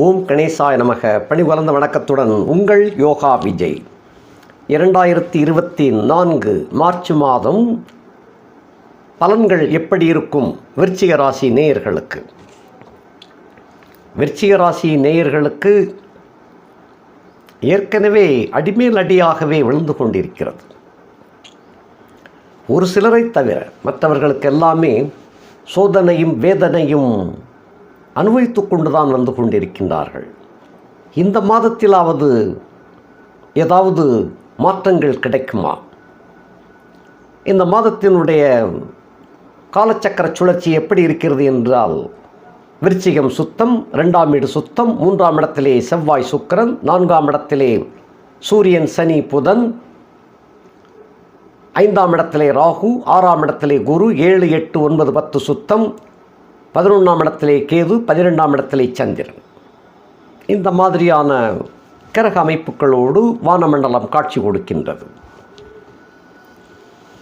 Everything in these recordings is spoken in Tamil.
ஓம் கணேசாய நமக. பணிவளர்ந்த வணக்கத்துடன் உங்கள் யோகா விஜய். இரண்டாயிரத்தி இருபத்தி நான்கு மார்ச் மாதம் பலன்கள் எப்படி இருக்கும்? விருச்சிக ராசி நேயர்களுக்கு. விருச்சிக ராசி நேயர்களுக்கு ஏற்கனவே அடிமேல் அடியாகவே விழுந்து கொண்டிருக்கிறது. ஒரு சிலரை தவிர மற்றவர்களுக்கு எல்லாமே சோதனையும் வேதனையும் அனுபவித்து கொண்டுதான் வந்து கொண்டிருக்கின்றார்கள். இந்த மாதத்திலாவது ஏதாவது மாற்றங்கள் கிடைக்குமா? இந்த மாதத்தினுடைய காலச்சக்கர சுழற்சி எப்படி இருக்கிறது என்றால் விருச்சிகம் சுத்தம் ரெண்டாம் வீடு சுத்தம் மூன்றாம் இடத்திலே செவ்வாய் சுக்கிரன் நான்காம் இடத்திலே சூரியன் சனி புதன் ஐந்தாம் இடத்திலே ராகு ஆறாம் இடத்திலே குரு ஏழு எட்டு ஒன்பது பத்து சுத்தம் பதினொன்றாம் இடத்திலே கேது பதினெண்டாம் இடத்திலே சந்திரன். இந்த மாதிரியான கிரக அமைப்புகளோடு வானமண்டலம் காட்சி கொடுக்கின்றது.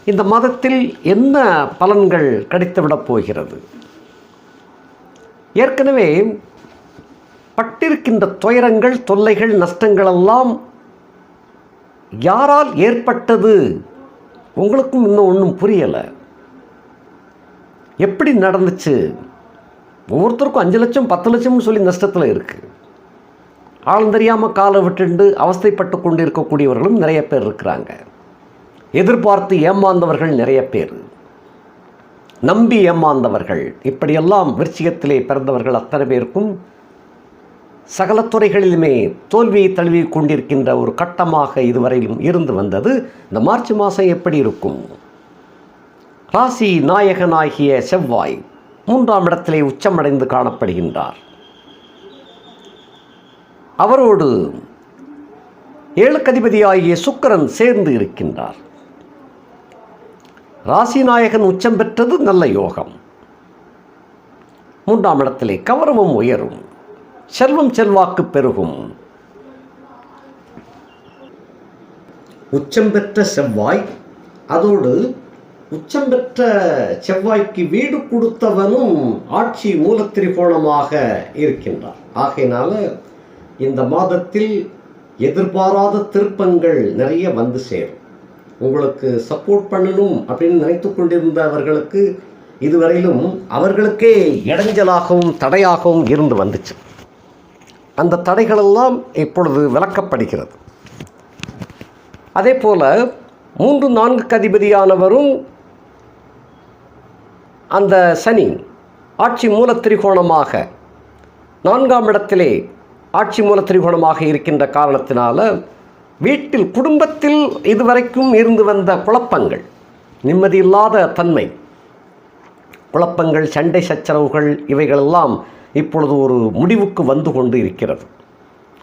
இந்த மாதத்தில் என்ன பலன்கள் கிடைத்துவிடப் போகிறது? ஏற்கனவே பட்டிருக்கின்ற துயரங்கள் தொல்லைகள் நஷ்டங்களெல்லாம் யாரால் ஏற்பட்டது? உங்களுக்கும் இன்னும் ஒன்றும் புரியலை. எப்படி நடந்துச்சு? ஒவ்வொருத்தருக்கும் அஞ்சு லட்சம் பத்து லட்சம்னு சொல்லி நஷ்டத்தில் இருக்குது ஆழம் தெரியாமல் காலை விட்டுண்டு அவஸ்தைப்பட்டு கொண்டு இருக்கக்கூடியவர்களும் நிறைய பேர் இருக்கிறாங்க. எதிர்பார்த்து ஏமாந்தவர்கள் நிறைய பேர். நம்பி ஏமாந்தவர்கள். இப்படியெல்லாம் விருச்சிகத்திலே பிறந்தவர்கள் அத்தனை பேருக்கும் சகல துறைகளிலுமே தோல்வியை தழுவி கொண்டிருக்கின்ற ஒரு கட்டமாக இதுவரையிலும் இருந்து வந்தது. இந்த மார்ச் மாதம் எப்படி இருக்கும்? ராசி நாயகனாகிய செவ்வாய். மூன்றாம் இடத்திலே உச்சமடைந்து காணப்படுகின்றார். அவரோடு ஏழுக்கதிபதியாகிய சுக்கிரன் சேர்ந்து இருக்கின்றார். ராசிநாயகன் உச்சம் பெற்றது நல்ல யோகம். மூன்றாம் இடத்திலே கௌரவம் உயரும் செல்வம் செல்வாக்கு பெருகும். உச்சம் பெற்ற செவ்வாய் அதோடு உச்சம் பெற்ற செவ்வாய்க்கு வீடு கொடுத்தவனும் ஆட்சி மூலத்திரிகோணமாக இருக்கின்றார் ஆகையினால இந்த மாதத்தில் எதிர்பாராத திருப்பங்கள் நிறைய வந்து சேரும். உங்களுக்கு சப்போர்ட் பண்ணணும் அப்படின்னு நினைத்து கொண்டிருந்தவர்களுக்கு இதுவரையிலும் அவர்களுக்கே இடைஞ்சலாகவும் தடையாகவும் இருந்து வந்துச்சு. அந்த தடைகளெல்லாம் இப்பொழுது விளக்கப்படுகிறது. அதே போல் மூன்று நான்கு அதிபதியானவரும் அந்த சனி ஆட்சி மூல திரிகோணமாக நான்காம் இடத்திலே ஆட்சி மூல திரிகோணமாக இருக்கின்ற காரணத்தினால வீட்டில் குடும்பத்தில் இதுவரைக்கும் இருந்து வந்த குழப்பங்கள் நிம்மதியில்லாத தன்மை குழப்பங்கள் சண்டை சச்சரவுகள் இவைகளெல்லாம் இப்பொழுது ஒரு முடிவுக்கு வந்து கொண்டு இருக்கிறது.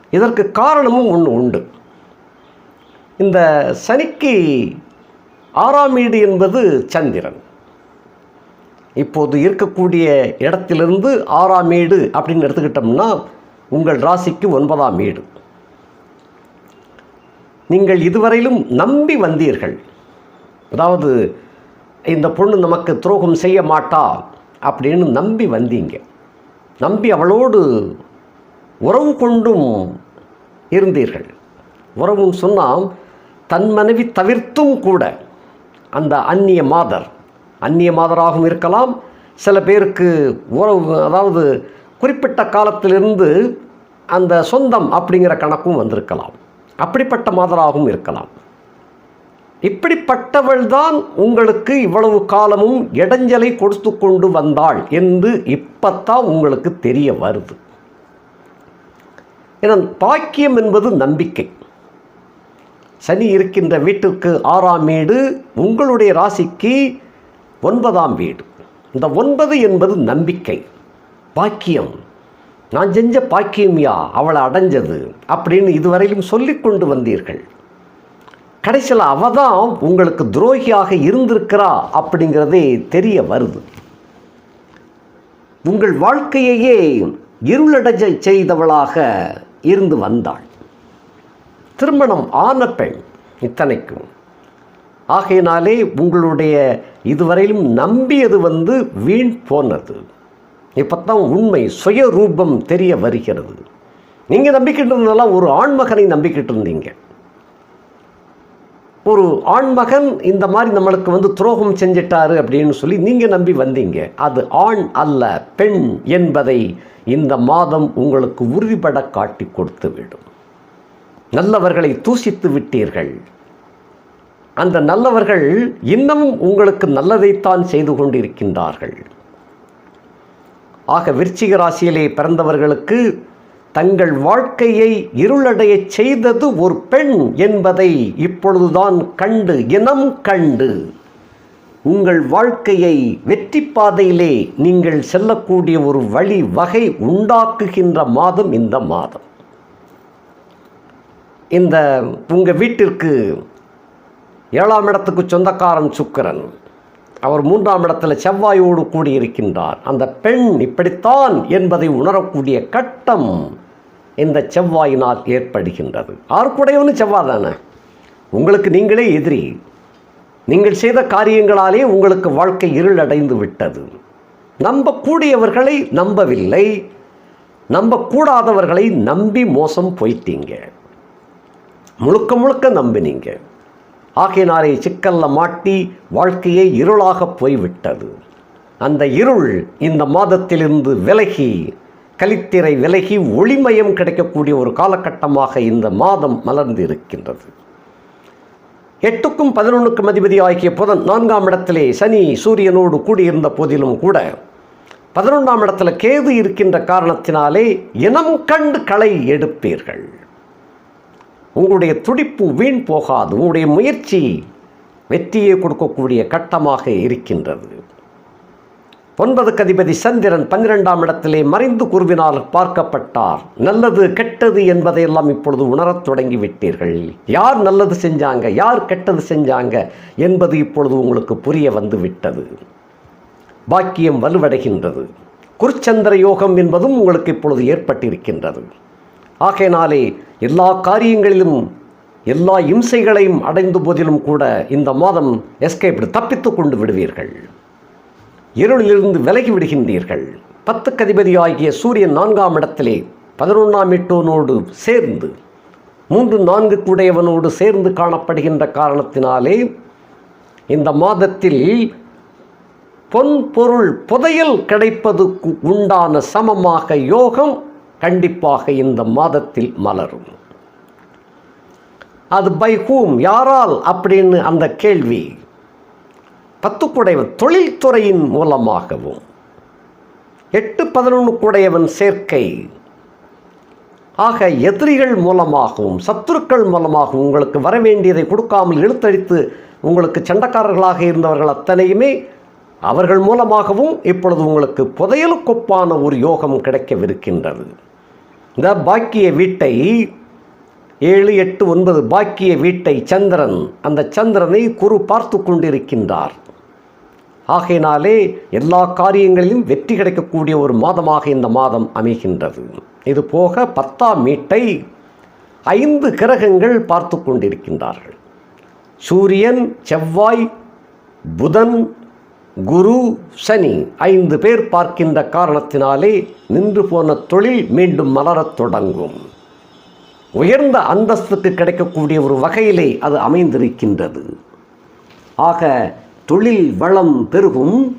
இதற்கு காரணமும் ஒன்று உண்டு. இந்த சனிக்கு ஆறாம் வீடு என்பது சந்திரன். இப்போது இருக்கக்கூடிய இடத்திலிருந்து ஆறாம் வீடு அப்படின்னு எடுத்துக்கிட்டோம்னா உங்கள் ராசிக்கு ஒன்பதாம் வீடு நீங்கள் இதுவரையிலும் நம்பி வந்தீர்கள். அதாவது இந்த பொண்ணு நமக்கு துரோகம் செய்ய மாட்டா அப்படின்னு நம்பி வந்தீங்க. நம்பி அவளோடு உறவு கொண்டும் இருந்தீர்கள். உறவும் சொன்னால் தன் மனைவி தவிர்த்தும் கூட அந்த அந்நிய மாதர் அந்நிய மாதராகவும் இருக்கலாம். சில பேருக்கு உறவு அதாவது குறிப்பிட்ட காலத்திலிருந்து அந்த சொந்தம் அப்படிங்கிற கணக்கும் வந்திருக்கலாம். அப்படிப்பட்ட மாதராகவும் இருக்கலாம். இப்படிப்பட்டவள் தான் உங்களுக்கு இவ்வளவு காலமும் இடைஞ்சலை கொடுத்து கொண்டு வந்தாள் என்று இப்பத்தான் உங்களுக்கு தெரிய வருது. ஏன்னா பாக்கியம் என்பது நம்பிக்கை. சனி இருக்கின்ற வீட்டிற்கு ஆறாம் வீடு உங்களுடைய ராசிக்கு ஒன்பதாம் வீடு. இந்த ஒன்பது என்பது நம்பிக்கை பாக்கியம். நான் செஞ்ச பாக்கியம்யா அவளை அடைஞ்சது அப்படின்னு இதுவரையிலும் சொல்லி கொண்டு வந்தீர்கள். கடைசியில் அவ தான் உங்களுக்கு துரோகியாக இருந்திருக்கிறா அப்படிங்கிறதே தெரிய வருது. உங்கள் வாழ்க்கையையே இருளடஞ்ச செய்தவளாக இருந்து வந்தாள். திருமணம் ஆன பெண் இத்தனைக்கும். ஆகையினாலே உங்களுடைய இதுவரையிலும் நம்பியது வந்து வீண் போனது. இப்போ தான் உண்மை சுய ரூபம் தெரிய வருகிறது. நீங்கள் நம்பிக்கிட்டு இருந்ததெல்லாம் ஒரு ஆண்மகனை நம்பிக்கிட்டு இருந்தீங்க ஒரு ஆண்மகன் இந்த மாதிரி நம்மளுக்கு வந்து துரோகம் செஞ்சிட்டாரு அப்படின்னு சொல்லி நீங்கள் நம்பி வந்தீங்க. அது ஆண் அல்ல பெண் என்பதை இந்த மாதம் உங்களுக்கு உறுதிபட காட்டி கொடுத்து விடும் நல்லவர்களை தூசித்து விட்டீர்கள். அந்த நல்லவர்கள் இன்னமும் உங்களுக்கு நல்லதைத்தான் செய்து கொண்டிருக்கின்றார்கள். ஆக விருச்சிக ராசியிலே பிறந்தவர்களுக்கு தங்கள் வாழ்க்கையை இருளடையச் செய்தது ஒரு பெண் என்பதை இப்பொழுதுதான் கண்டு இனம் கண்டு உங்கள் வாழ்க்கையை வெற்றி பாதையிலே நீங்கள் செல்லக்கூடிய ஒரு வழி வகை உண்டாக்குகின்ற மாதம் இந்த மாதம். இந்த உங்கள் வீட்டிற்கு ஏழாம் இடத்துக்கு சொந்தக்காரன் சுக்கிரன். அவர் மூன்றாம் இடத்துல செவ்வாயோடு கூடியிருக்கின்றார். அந்த பெண் இப்படித்தான் என்பதை உணரக்கூடிய கட்டம் இந்த செவ்வாயினால் ஏற்படுகின்றது. ஆர்க்குடையவனு செவ்வாய் தானே? உங்களுக்கு நீங்களே எதிரி. நீங்கள் செய்த காரியங்களாலே உங்களுக்கு வாழ்க்கை இருளடைந்து விட்டது. நம்பக்கூடியவர்களை நம்பவில்லை. நம்பக்கூடாதவர்களை நம்பி மோசம் போயிட்டீங்க. முழுக்க முழுக்க நம்பினீங்க. ஆகையினாலே சிக்கல்ல மாட்டி வாழ்க்கையே இருளாக போய்விட்டது. அந்த இருள் இந்த மாதத்திலிருந்து விலகி கலித்திரை விலகி ஒளிமயம் கிடைக்கக்கூடிய ஒரு காலகட்டமாக இந்த மாதம் மலர்ந்து இருக்கின்றது எட்டுக்கும் பதினொன்றுக்கும் அதிபதி ஆகிய புதன் நான்காம் இடத்திலே சனி சூரியனோடு கூடியிருந்த போதிலும் கூட பதினொன்றாம் இடத்துல கேது இருக்கின்ற காரணத்தினாலே இனம் கண்டு களை எடுப்பீர்கள். உங்களுடைய துடிப்பு வீண் போகாது. உங்களுடைய முயற்சி வெற்றியை கொடுக்கக்கூடிய கட்டமாக இருக்கின்றது. ஒன்பது கதிபதி சந்திரன் பன்னிரெண்டாம் இடத்திலே மறைந்து குருவினால் பார்க்கப்பட்டார். நல்லது கெட்டது என்பதையெல்லாம் இப்பொழுது உணரத் தொடங்கி விட்டீர்கள் யார் நல்லது செஞ்சாங்க? யார் கெட்டது செஞ்சாங்க? என்பது இப்பொழுது உங்களுக்கு புரிய வந்து விட்டது பாக்கியம் வலுவடைகின்றது. குருச்சந்திர யோகம் என்பதும் உங்களுக்கு இப்பொழுது ஏற்பட்டிருக்கின்றது. ஆகையினாலே எல்லா காரியங்களிலும் எல்லா இம்சைகளையும் அடைந்த போதிலும் கூட இந்த மாதம் எஸ்கேப் தப்பித்து கொண்டு விடுவீர்கள். இருளிலிருந்து விலகி விடுகின்றீர்கள். பத்து கதிபதியாகிய சூரியன் நான்காம் இடத்திலே பதினொன்றாம் எட்டோனோடு சேர்ந்து மூன்று நான்கு கூடையவனோடு சேர்ந்து காணப்படுகின்ற காரணத்தினாலே இந்த மாதத்தில் பொன் பொருள் புதையல் கிடைப்பது உண்டான சமமாக யோகம் கண்டிப்பாக இந்த மாதத்தில் மலரும். அது பை ஹூம் யாரால் அப்படின்னு அந்த கேள்வி பத்துக்குடையவன் தொழில்துறையின் மூலமாகவும் எட்டு பதினொன்றுக்குடையவன் சேர்க்கை ஆக எதிரிகள் மூலமாகவும் சத்துருக்கள் மூலமாகவும் உங்களுக்கு வர வேண்டியதை கொடுக்காமல் இழுத்தடித்து உங்களுக்கு சண்டக்காரர்களாக இருந்தவர்கள் அத்தனையுமே அவர்கள் மூலமாகவும் இப்பொழுது உங்களுக்கு புதையலுக்கொப்பான ஒரு யோகம் கிடைக்கவிருக்கின்றது. இந்த பாக்கிய வீட்டை ஏழு எட்டு ஒன்பது பாக்கிய வீட்டை சந்திரன் அந்த சந்திரனை குரு பார்த்து கொண்டிருக்கின்றார். ஆகையினாலே எல்லா காரியங்களிலும் வெற்றி கிடைக்கக்கூடிய ஒரு மாதமாக இந்த மாதம் அமைகின்றது. இது போக பத்தாம் மீட்டை ஐந்து கிரகங்கள் பார்த்து கொண்டிருக்கின்றார்கள். சூரியன் செவ்வாய் புதன் குரு சனி ஐந்து பேர் பார்க்கின்ற காரணத்தினாலே நின்று போன தொழில் மீண்டும் மலரத் தொடங்கும். உயர்ந்த அந்தஸ்துக்கு கிடைக்கக்கூடிய ஒரு வகையிலே அது அமைந்திருக்கின்றது. ஆக தொழில் வளம் பெருகும்.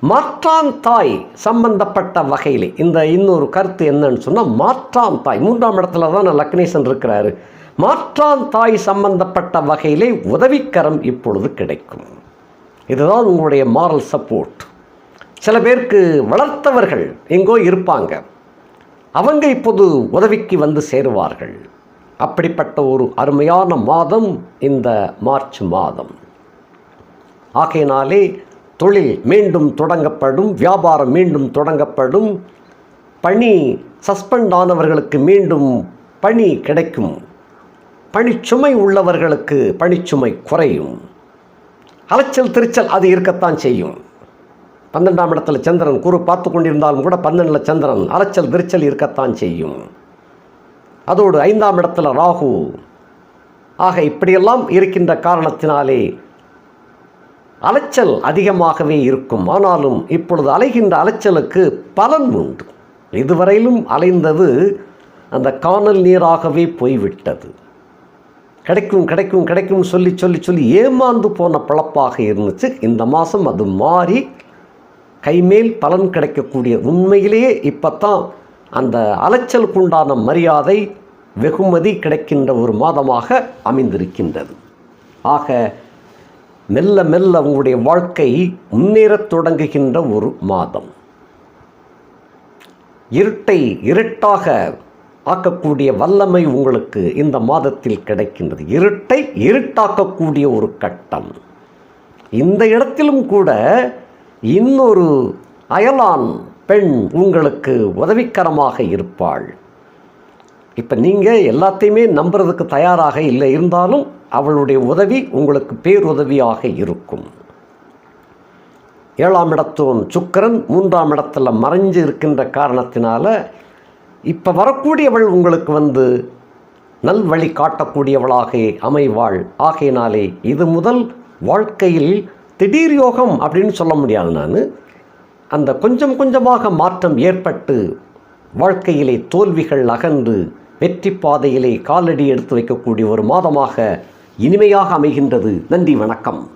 மாற்றான் தாய் சம்பந்தப்பட்ட வகையிலே இந்த இன்னொரு கருத்து என்னன்னு சொன்னால் மாற்றான் தாய் மூன்றாம் இடத்துல தான் லக்னேசன் இருக்கிறாரு. மாற்றான் தாய் சம்பந்தப்பட்ட வகையிலே உதவிக்கரம் இப்பொழுது கிடைக்கும். இதுதான் உங்களுடைய மாரல் சப்போர்ட் சில பேருக்கு வளர்த்தவர்கள் எங்கோ இருப்பாங்க. அவங்க இப்போது உதவிக்கு வந்து சேருவார்கள். அப்படிப்பட்ட ஒரு அருமையான மாதம் இந்த மார்ச் மாதம். ஆகையினாலே தொழில் மீண்டும் தொடங்கப்படும் வியாபாரம் மீண்டும் தொடங்கப்படும் பணி சஸ்பெண்ட் ஆனவர்களுக்கு மீண்டும் பணி கிடைக்கும். பணிச்சுமை உள்ளவர்களுக்கு பணிச்சுமை குறையும். அலைச்சல் திருச்சல் அது இருக்கத்தான் செய்யும். பன்னெண்டாம் இடத்துல சந்திரன் குரு பார்த்து கொண்டிருந்தாலும் கூட பன்னெண்டில் சந்திரன் அலைச்சல் விரிச்சல் இருக்கத்தான் செய்யும். அதோடு ஐந்தாம் இடத்துல ராகு. ஆக இப்படியெல்லாம் இருக்கின்ற காரணத்தினாலே அலைச்சல் அதிகமாகவே இருக்கும். ஆனாலும் இப்பொழுது அலைகின்ற அலைச்சலுக்கு பலன் உண்டு. இதுவரையிலும் அலைந்தது அந்த காணல் நீராகவே போய்விட்டது. கிடைக்கும் கிடைக்கும் கிடைக்கும் சொல்லி சொல்லி சொல்லி ஏமாந்து போன பழப்பாக இருந்துச்சு. இந்த மாதம் அது மாறி கைமேல் பலன் கிடைக்கக்கூடிய உண்மையிலேயே இப்போ தான் அந்த அலைச்சலுக்கு உண்டான மரியாதை வெகுமதி கிடைக்கின்ற ஒரு மாதமாக அமைந்திருக்கின்றது. ஆக மெல்ல மெல்ல உங்களுடைய வாழ்க்கை முன்னேறத் தொடங்குகின்ற ஒரு மாதம். இருட்டை இருட்டாக ஆக்கக்கூடிய வல்லமை உங்களுக்கு இந்த மாதத்தில் கிடைக்கின்றது. இருட்டை இருட்டாக்கக்கூடிய ஒரு கட்டம். இந்த இடத்திலும் கூட இன்னொரு அயலான் பெண் உங்களுக்கு உதவிக்கரமாக இருப்பாள். இப்போ நீங்கள் எல்லாத்தையுமே நம்புறதுக்கு தயாராக இல்லை இருந்தாலும் அவளுடைய உதவி உங்களுக்கு பேருதவியாக இருக்கும். ஏழாம் இடத்தும் சுக்கரன் மூன்றாம் இடத்துல மறைஞ்சு இருக்கின்ற காரணத்தினால இப்போ வரக்கூடியவள் உங்களுக்கு வந்து நல்வழி காட்டக்கூடியவளாக அமைவாள். ஆகையினாலே இது முதல் வாழ்க்கையில் திடீர் யோகம் அப்படின்னு சொல்ல முடியாது நான். அந்த கொஞ்சம் கொஞ்சமாக மாற்றம் ஏற்பட்டு வாழ்க்கையிலே தோல்விகள் அகன்று வெற்றி பாதையிலே காலடி எடுத்து வைக்கக்கூடிய ஒரு மாதமாக இனிமையாக அமைகின்றது. நன்றி வணக்கம்.